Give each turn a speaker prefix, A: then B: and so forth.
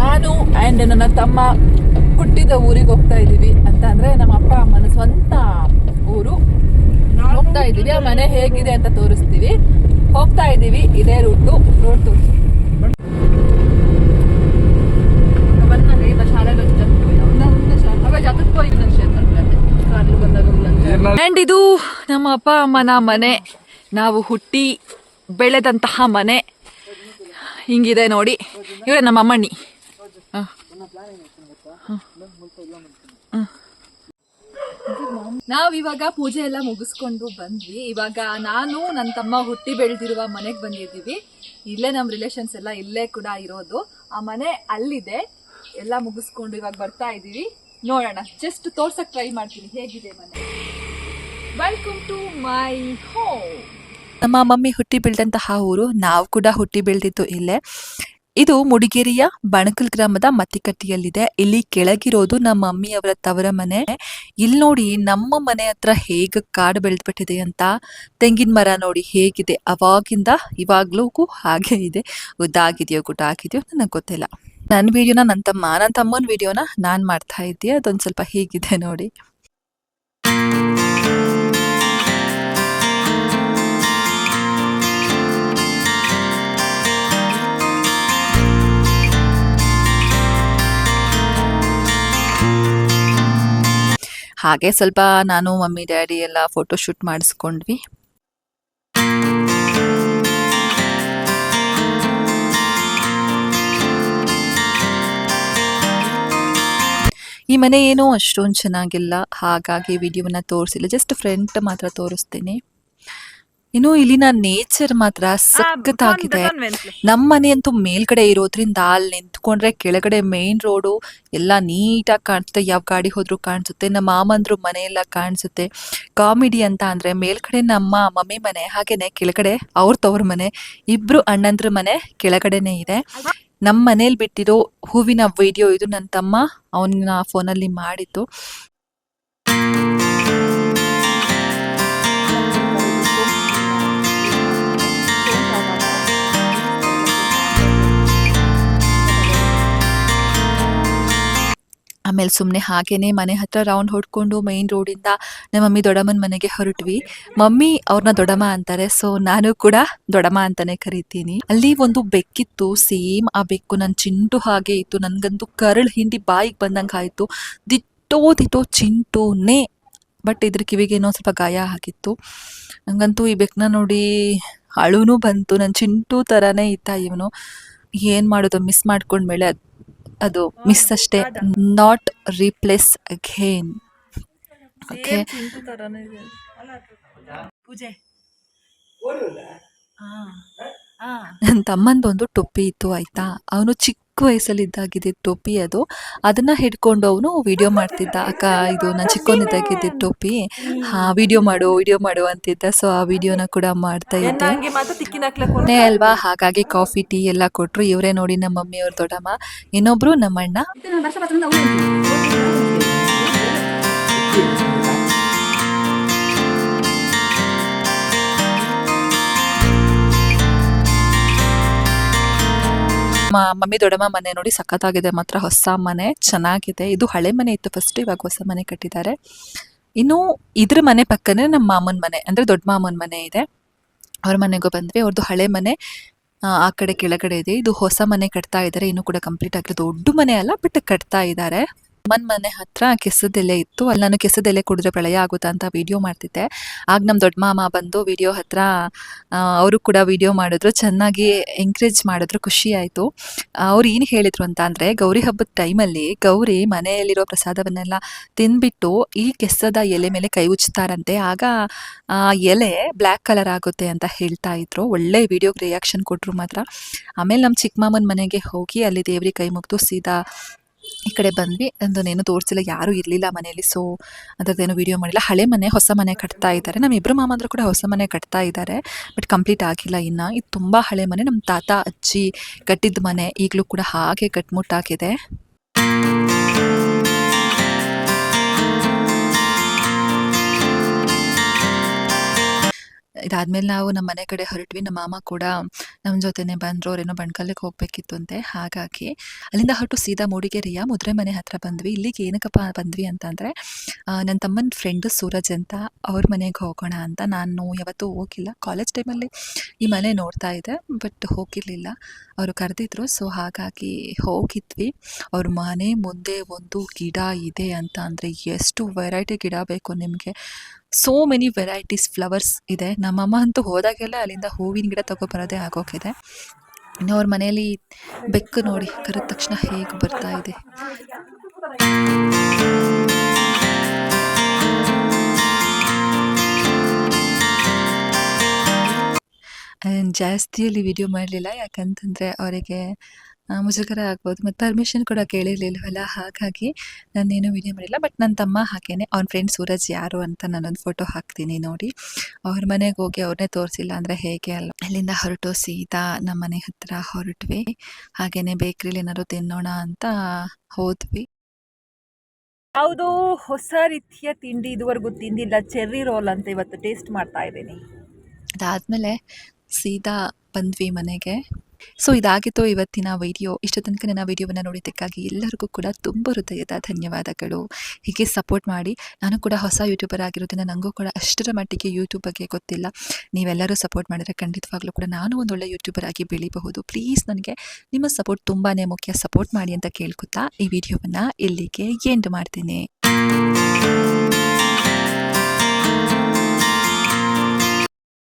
A: ನಾನು ಆ್ಯಂಡ್ ನನ್ನ ತಮ್ಮ ಹುಟ್ಟಿದ ಊರಿಗೆ ಹೋಗ್ತಾ ಇದ್ದೀವಿ ಅಂತ ಅಂದರೆ ನಮ್ಮ ಅಪ್ಪ, ಅಮ್ಮನ ಸ್ವಂತ ಊರು. ಹೋಗ್ತಾ ಇದ್ದೀವಿ. ಆ ಮನೆ ಹೇಗಿದೆ ಅಂತ ತೋರಿಸ್ತೀವಿ. ಹೋಗ್ತಾ ಇದ್ದೀವಿ. ಇದೇ ರೂಟು ರೋಡ್ ತೋರಿಸಿ ಆ್ಯಂಡ್ ಇದು ನಮ್ಮ ಅಪ್ಪ, ಅಮ್ಮನ ಮನೆ. ನಾವು ಹುಟ್ಟಿ ಬೆಳೆದಂತಹ ಮನೆ. ಹಿಂಗಿದೆ ನೋಡಿ. ಇವರೇ ನಮ್ಮ ಅಮ್ಮಣ್ಣಿ. ನಾವ್ ಇವಾಗ ಪೂಜೆ ಎಲ್ಲ ಮುಗಿಸ್ಕೊಂಡು ಬಂದ್ವಿ. ಇವಾಗ ನಾನು ನನ್ನ ತಮ್ಮ ಹುಟ್ಟಿ ಬೆಳೆದಿರುವ ಮನೆಗೆ ಬಂದಿದ್ದೀವಿ. ಇಲ್ಲೇ ನಮ್ಮ ರಿಲೇಷನ್ಸ್ ಎಲ್ಲ ಇಲ್ಲೇ ಕೂಡ ಇರೋದು. ಆ ಮನೆ ಅಲ್ಲಿದೆ. ಎಲ್ಲ ಮುಗಿಸ್ಕೊಂಡು ಇವಾಗ ಬರ್ತಾ ಇದ್ದೀವಿ. ನೋಡೋಣ. ಜಸ್ಟ್ ತೋರ್ಸಕ್ ಟ್ರೈ ಮಾಡ್ತೀನಿ. ಹೇಗಿದೆ ಮನೆ? ವೆಲ್ಕಮ್ ಟು ಮೈ ಹೋಮ್ ನಮ್ಮ ಮಮ್ಮಿ ಹುಟ್ಟಿ ಬೆಳೆದಂತಹ ಊರು. ನಾವು ಕೂಡ ಹುಟ್ಟಿ ಬೆಳೆದಿದ್ದು ಇಲ್ಲೇ. ಇದು ಮುಡಿಗೇರಿಯ ಬಣಕಲ್ ಗ್ರಾಮದ ಮತ್ತಿಕಟ್ಟಿಯಲ್ಲಿದೆ. ಇಲ್ಲಿ ಕೆಳಗಿರೋದು ನಮ್ಮ ಮಮ್ಮಿಯವರ ತವರ ಮನೆ. ಇಲ್ಲಿ ನೋಡಿ ನಮ್ಮ ಮನೆ ಹತ್ರ ಹೇಗೆ ಕಾಡು ಬೆಳೆದ್ಬಿಟ್ಟಿದೆ ಅಂತ. ತೆಂಗಿನ ಮರ ನೋಡಿ ಹೇಗಿದೆ. ಅವಾಗಿಂದ ಇವಾಗ್ಲೂ ಹಾಗೆ ಇದೆ. ಉದ್ದಾಗಿದೆಯೋ ಗುಡ್ಡ ಆಗಿದೆಯೋ ನನಗೆ ಗೊತ್ತಿಲ್ಲ. ನನ್ನ ವಿಡಿಯೋನ ನನ್ನ ತಮ್ಮ ನನ್ನ ತಮ್ಮನ ವಿಡಿಯೋನ ನಾನು ಮಾಡ್ತಾ ಇದ್ದೀಯ ಅದೊಂದು ಸ್ವಲ್ಪ ಹೇಗಿದೆ ನೋಡಿ. ಹಾಗೆ ಸ್ವಲ್ಪ ನಾನು ಮಮ್ಮಿ, ಡ್ಯಾಡಿ ಎಲ್ಲ ಫೋಟೋ ಶೂಟ್ ಮಾಡಿಸ್ಕೊಂಡ್ವಿ. ಈ ಮನೆ ಏನೋ ಅಷ್ಟೊಂದು ಚೆನ್ನಾಗಿಲ್ಲ. ಹಾಗಾಗಿ ವಿಡಿಯೋವನ್ನು ತೋರಿಸಿಲ್ಲ. ಜಸ್ಟ್ ಫ್ರೆಂಟ್ ಮಾತ್ರ ತೋರಿಸ್ತೀನಿ. ಇನ್ನು ಇಲ್ಲಿನ ನೇಚರ್ ಮಾತ್ರ ಸಖತ್ತಾಗಿದೆ. ನಮ್ಮ ಮನೆ ಅಂತೂ ಮೇಲ್ಗಡೆ ಇರೋದ್ರಿಂದ ಅಲ್ಲಿ ನಿಂತ್ಕೊಂಡ್ರೆ ಕೆಳಗಡೆ ಮೇನ್ ರೋಡು ಎಲ್ಲ ನೀಟಾಗಿ ಕಾಣಿಸುತ್ತೆ. ಯಾವ ಗಾಡಿ ಹೋದ್ರು ಕಾಣಿಸುತ್ತೆ. ನಮ್ಮ ಮಾಮಂದ್ರು ಮನೆ ಎಲ್ಲ ಕಾಣಿಸುತ್ತೆ. ಕಾಮಿಡಿ ಅಂತ ಅಂದ್ರೆ ಮೇಲ್ಗಡೆ ನಮ್ಮ ಮಮ್ಮಿ ಮನೆ ಹಾಗೇನೆ ಕೆಳಗಡೆ ಅವ್ರ ತವ್ರ ಮನೆ ಇಬ್ರು ಅಣ್ಣಂದ್ರ ಮನೆ ಕೆಳಗಡೆನೆ ಇದೆ. ನಮ್ಮ ಮನೇಲಿ ಬಿಟ್ಟಿರೋ ಹೂವಿನ ವಿಡಿಯೋ ಇದು ನನ್ನ ತಮ್ಮ ಅವನ ಫೋನಲ್ಲಿ ಮಾಡಿದ್ದು. ಆಮೇಲೆ ಸುಮ್ಮನೆ ಹಾಗೇನೆ ಮನೆ ಹತ್ರ ರೌಂಡ್ ಹೊಡ್ಕೊಂಡು ಮೈನ್ ರೋಡಿಂದ ನಮ್ಮ ಮಮ್ಮಿ ದೊಡ್ಡಮ್ಮನ ಮನೆಗೆ ಹೊರಟ್ವಿ. ಮಮ್ಮಿ ಅವ್ರನ್ನ ದೊಡ್ಡಮ್ಮ ಅಂತಾರೆ, ಸೊ ನಾನು ಕೂಡ ದೊಡ್ಡಮ್ಮ ಅಂತಾನೆ ಕರಿತೀನಿ. ಅಲ್ಲಿ ಒಂದು ಬೆಕ್ಕಿತ್ತು, ಸೇಮ್ ಆ ಬೆಕ್ಕು ನನ್ನ ಚಿಂಟು ಹಾಗೆ ಇತ್ತು. ನನ್ಗಂತೂ ಕರಳು ಹಿಂಡಿ ಬಾಯಿಗೆ ಬಂದಂಗೆ ಆಯಿತು. ದಿಟ್ಟೋ ದಿಟ್ಟೋ ಚಿಂಟುನೇ, ಬಟ್ ಇದ್ರ ಕಿವಿಗೆ ಏನೋ ಸ್ವಲ್ಪ ಗಾಯ ಆಗಿತ್ತು. ನಂಗಂತೂ ಈ ಬೆಕ್ಕನ್ನ ನೋಡಿ ಅಳುನೂ ಬಂತು. ನನ್ನ ಚಿಂಟು ಥರನೇ ಇತ್ತ ಇವನು. ಏನು ಮಾಡೋದು, ಮಿಸ್ ಮಾಡ್ಕೊಂಡ್ಮೇಲೆ ಅದ್- ಮಿಸ್ ಅಷ್ಟೇ. ನಾಟ್ ರೀಪ್ಲೇಸ್ ಅಗೇನ್ ಓಕೆ ಪೂಜೆ. ನನ್ನ ತಮ್ಮಂದೊಂದು ಟೊಪ್ಪಿ ಇತ್ತು ಆಯ್ತಾ? ಅವನು ಚಿಕ್ಕ ವಯಸ್ಸಲ್ಲಿದ್ದಾಗಿದೆ ಟೋಪಿ ಅದು. ಅದನ್ನ ಹಿಡ್ಕೊಂಡು ಅವನು ವಿಡಿಯೋ ಮಾಡ್ತಿದ್ದ. ಅಕ್ಕ ಇದು ನಾನು ಚಿಕ್ಕವನಿದ್ದಾಗಿದ್ದ ಟೋಪಿ. ಹಾ ವಿಡಿಯೋ ಮಾಡು ವಿಡಿಯೋ ಮಾಡು ಅಂತಿದ್ದ. ಸೊ ಆ ವಿಡಿಯೋನ ಕೂಡ ಮಾಡ್ತಾ ಇದ್ದೆ. ಅಲ್ವಾ? ಹಾಗಾಗಿ ಕಾಫಿ ಟೀ ಎಲ್ಲ ಕೊಟ್ರು. ಇವರೇ ನೋಡಿ ನಮ್ಮ ಮಮ್ಮಿಯವ್ರ ದೊಡ್ಡಮ್ಮ. ಇನ್ನೊಬ್ರು ನಮ್ಮ ಮಮ್ಮಿ ದೊಡ್ಡಮ್ಮ ಮನೆ ನೋಡಿ ಸಖತ್ತಾಗಿದೆ ಮಾತ್ರ ಹೊಸ ಮನೆ ಚೆನ್ನಾಗಿದೆ. ಇದು ಹಳೆ ಮನೆ ಇತ್ತು ಫಸ್ಟ್ ಇವಾಗ ಹೊಸ ಮನೆ ಕಟ್ಟಿದ್ದಾರೆ. ಇನ್ನು ಇದ್ರ ಮನೆ ಪಕ್ಕನೇ ನಮ್ಮ ಮಾಮನ ಮನೆ ಅಂದ್ರೆ ದೊಡ್ಡ ಮಾಮನ ಮನೆ ಇದೆ. ಅವ್ರ ಮನೆಗೂ ಬಂದ್ವಿ ಅವ್ರದ್ದು ಹಳೆ ಮನೆ ಆ, ಕಡೆ ಕೆಳಗಡೆ ಇದೆ. ಇದು ಹೊಸ ಮನೆ ಕಟ್ತಾ ಇದ್ದಾರೆ ಇನ್ನು ಕೂಡ ಕಂಪ್ಲೀಟ್ ಆಗಿರೋ ದೊಡ್ಡ ಮನೆ ಅಲ್ಲ ಬಟ್ ಕಟ್ತಾ ಇದ್ದಾರೆ. ಅಮ್ಮನ್ ಮನೆ ಹತ್ರ ಕೆಸದೆಲೆ ಇತ್ತು. ಅಲ್ಲಿ ನಾನು ಕೆಸದೆಲೆ ಕುಡಿದ್ರೆ ಪ್ರಳಯ ಆಗುತ್ತಾ ಅಂತ ವಿಡಿಯೋ ಮಾಡ್ತಿದ್ದೆ. ಆಗ ನಮ್ಮ ದೊಡ್ಡ ಮಾಮ ಬಂದು ವಿಡಿಯೋ ಹತ್ರ ಅವರು ಕೂಡ ವಿಡಿಯೋ ಮಾಡಿದ್ರು. ಚೆನ್ನಾಗಿ ಎಂಕರೇಜ್ ಮಾಡಿದ್ರು. ಖುಷಿ ಆಯಿತು. ಅವ್ರು ಏನು ಹೇಳಿದ್ರು ಅಂತ ಅಂದರೆ, ಗೌರಿ ಹಬ್ಬದ ಟೈಮಲ್ಲಿ ಗೌರಿ ಮನೆಯಲ್ಲಿರೋ ಪ್ರಸಾದವನ್ನೆಲ್ಲ ತಿಂದ್ಬಿಟ್ಟು ಈ ಕೆಸದ ಎಲೆ ಮೇಲೆ ಕೈ ಉಚ್ತಾರಂತೆ ಆಗ ಎಲೆ ಬ್ಲ್ಯಾಕ್ ಕಲರ್ ಆಗುತ್ತೆ ಅಂತ ಹೇಳ್ತಾ ಇದ್ರು. ಒಳ್ಳೆ ವಿಡಿಯೋಗೆ ರಿಯಾಕ್ಷನ್ ಕೊಟ್ಟರು ಮಾತ್ರ. ಆಮೇಲೆ ನಮ್ಮ ಚಿಕ್ಕ ಮಾಮನ ಮನೆಗೆ ಹೋಗಿ ಅಲ್ಲಿ ದೇವ್ರಿಗೆ ಕೈ ಮುಗಿದು ಸೀದಾ ಈ ಕಡೆ ಬಂದ್ವಿ. ಅದನ್ನೇನು ತೋರಿಸಿಲ್ಲ, ಯಾರೂ ಇರಲಿಲ್ಲ ಮನೆಯಲ್ಲಿ. ಸೊ ಅದರದ್ದೇನು ವಿಡಿಯೋ ಮಾಡಿಲ್ಲ. ಹಳೆ ಮನೆ, ಹೊಸ ಮನೆ ಕಟ್ತಾ ಇದ್ದಾರೆ. ನಮ್ಮ ಇಬ್ಬರು ಮಾಮಂದ್ರು ಕೂಡ ಹೊಸ ಮನೆ ಕಟ್ತಾ ಇದ್ದಾರೆ. ಬಟ್ ಕಂಪ್ಲೀಟ್ ಆಗಿಲ್ಲ ಇನ್ನು. ಇದು ತುಂಬ ಹಳೆ ಮನೆ. ನಮ್ಮ ತಾತ, ಅಜ್ಜಿ ಕಟ್ಟಿದ ಮನೆ. ಈಗಲೂ ಕೂಡ ಹಾಗೆ ಕಟ್ಮುಟ್ಟಾಗಿದೆ. ಇದಾದ್ಮೇಲೆ ನಾವು ನಮ್ಮ ಮನೆ ಕಡೆ ಹೊರಟ್ವಿ. ನಮ್ಮ ಮಾಮ ಕೂಡ ನಮ್ಮ ಜೊತೆನೆ ಬಂದರು. ಅವ್ರೇನೋ ಬಣ್ಕಲ್ಲಿಗೆ ಹೋಗ್ಬೇಕಿತ್ತು ಅಂತೆ. ಹಾಗಾಗಿ ಅಲ್ಲಿಂದ ಹೊರಟು ಸೀದಾ ಮೂಡಿಗೆರೆಯ ಮುದ್ರೆ ಮನೆ ಹತ್ರ ಬಂದ್ವಿ. ಇಲ್ಲಿಗೆ ಏನಕ್ಕಪ್ಪ ಬಂದ್ವಿ ಅಂತಂದರೆ ನನ್ನ ತಮ್ಮನ ಫ್ರೆಂಡ್ ಸೂರಜ್ ಅಂತ ಅವ್ರ ಮನೆಗೆ ಹೋಗೋಣ ಅಂತ. ನಾನು ಯಾವತ್ತೂ ಹೋಗಿಲ್ಲ. ಕಾಲೇಜ್ ಟೈಮಲ್ಲಿ ಈ ಮನೆ ನೋಡ್ತಾ ಇದ್ದೆ ಬಟ್ ಹೋಗಿರಲಿಲ್ಲ. ಅವರು ಕರೆದಿದ್ರು. ಸೊ ಹಾಗಾಗಿ ಹೋಗಿದ್ವಿ. ಅವ್ರ ಮನೆ ಮುಂದೆ ಒಂದು ಗಿಡ ಇದೆ ಅಂತ ಅಂದರೆ, ಎಷ್ಟು ವೆರೈಟಿ ಗಿಡ ಬೇಕು ನಿಮಗೆ? ಸೋ ಮೆನಿ ವೆರೈಟೀಸ್ ಫ್ಲವರ್ಸ್ ಇದೆ. ನಮ್ಮಮ್ಮ ಅಂತೂ ಹೋದಾಗೆಲ್ಲ ಅಲ್ಲಿಂದ ಹೂವಿನ ಗಿಡ ತಗೊಬರೋದೇ ಆಗೋಗಿದೆ. ಇನ್ನು ಅವ್ರ ಮನೆಯಲ್ಲಿ ಬೆಕ್ಕು ನೋಡಿ, ಕರೆದ ತಕ್ಷಣ ಹೇಗೆ ಬರ್ತಾ ಇದೆ. ಜಾಸ್ತಿಯಲ್ಲಿ ವಿಡಿಯೋ ಮಾಡಲಿಲ್ಲ. ಯಾಕಂತಂದರೆ ಅವರಿಗೆ ಮುಜುಗರ ಆಗ್ಬೋದು. ಮತ್ತು ಪರ್ಮಿಷನ್ ಕೂಡ ಕೇಳಿರ್ಲಿಲ್ವಲ್ಲ? ಹಾಗಾಗಿ ನಾನೇನು ವಿಡಿಯೋ ಮಾಡಿಲ್ಲ. ಬಟ್ ನನ್ನ ತಮ್ಮ ಹಾಗೇನೆ ಅವ್ನ ಫ್ರೆಂಡ್ ಸೂರಜ್ ಯಾರು ಅಂತ ನಾನೊಂದು ಫೋಟೋ ಹಾಕ್ತೀನಿ ನೋಡಿ. ಅವ್ರ ಮನೆಗೆ ಹೋಗಿ ಅವ್ರನ್ನೇ ತೋರಿಸಿಲ್ಲ ಅಂದರೆ ಹೇಗೆ ಅಲ್ಲ. ಅಲ್ಲಿಂದ ಹೊರಟು ಸೀದಾ ನಮ್ಮ ಮನೆ ಹತ್ರ ಹೊರಟ್ವಿ. ಹಾಗೇನೆ ಬೇಕ್ರಿಲಿ ಏನಾದ್ರು ತಿನ್ನೋಣ ಅಂತ ಹೋದ್ವಿ.
B: ಯಾವುದು ಹೊಸ ರೀತಿಯ ತಿಂಡಿ ಇದುವರೆಗೂ ತಿಂದಿಲ್ಲ. ಚೆರ್ರಿ ರೋಲ್ ಅಂತ ಇವತ್ತು ಟೇಸ್ಟ್ ಮಾಡ್ತಾ ಇದ್ದೀನಿ.
A: ಅದಾದಮೇಲೆ ಸೀದಾ ಬಂದ್ವಿ ಮನೆಗೆ. ಸೊ ಇದಾಗಿತ್ತು ಇವತ್ತಿನ ವಿಡಿಯೋ ಇಷ್ಟು ತನಕ ನನ್ನ ವಿಡಿಯೋವನ್ನು ನೋಡಿದ್ದಕ್ಕಾಗಿ ಎಲ್ಲರಿಗೂ ಕೂಡ ತುಂಬ ಹೃದಯದ ಧನ್ಯವಾದಗಳು. ಹೀಗೆ ಸಪೋರ್ಟ್ ಮಾಡಿ, ನಾನು ಕೂಡ ಹೊಸ ಯೂಟ್ಯೂಬರ್ ಆಗಿರೋದ್ರಿಂದ ನನಗೂ ಕೂಡ ಅಷ್ಟರ ಮಟ್ಟಿಗೆ ಯೂಟ್ಯೂಬ್ ಬಗ್ಗೆ ಗೊತ್ತಿಲ್ಲ. ನೀವೆಲ್ಲರೂ ಸಪೋರ್ಟ್ ಮಾಡಿದರೆ ಖಂಡಿತವಾಗ್ಲೂ ಕೂಡ ನಾನು ಒಂದೊಳ್ಳೆ ಯೂಟ್ಯೂಬರ್ ಆಗಿ ಬೆಳಿಬಹುದು. ಪ್ಲೀಸ್ ನನಗೆ ನಿಮ್ಮ ಸಪೋರ್ಟ್ ತುಂಬಾ ಮುಖ್ಯ. ಸಪೋರ್ಟ್ ಮಾಡಿ ಅಂತ ಕೇಳ್ಕೊತಾ ಈ ವಿಡಿಯೋವನ್ನು ಇಲ್ಲಿಗೆ ಎಂಡ್ ಮಾಡ್ತೀನಿ.